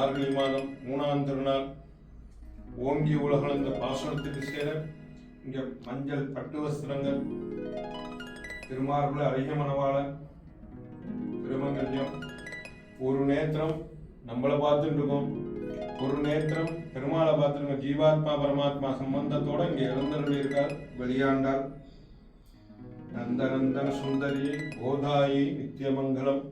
மார்கழி மாதம் மூணாம் திருநாள் ஓங்கி உலகளந்த பாசனத்துக்கு சேர இங்க மஞ்சள் பட்டு வஸ்திரங்கள் திருமார்புல அதிக மணவாள திருமங்கல்யம் ஒரு நேத்திரம் நம்மளை பார்த்துட்டு இருக்கோம் ஒரு நேத்திரம் பெருமாளை பார்த்துருக்கோம் ஜீவாத்மா பரமாத்மா சம்பந்தத்தோட இங்கே எழுந்தருளி வெளியாண்டார். நந்தநந்தன சுந்தரி கோதாயி நித்தியமங்கலம்.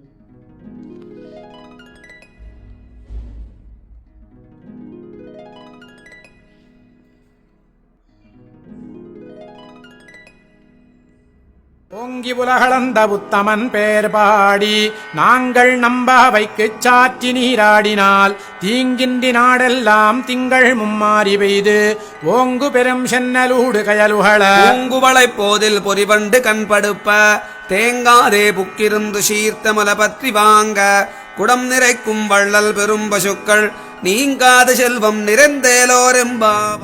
பொங்கி உலகளந்த உத்தமன் பேர் பாடி நாங்கள் நம்பாவைக்குச் சாற்றி நீராடினால் தீங்கின்றி நாடெல்லாம் திங்கள் மும்மாறி பெய்து ஓங்கு பெரும் சென்னலூடு கயலுகள. ஓங்குவளை போதில் பொறிவண்டு கண்படுப்ப தேங்காதே புக்கிருந்து சீர்த்த மல பற்றி வாங்க குடம் நிறைக்கும் வள்ளல் பெரும் பசுக்கள் நீங்காத செல்வம் நிறைந்தேலோரெம்பாவ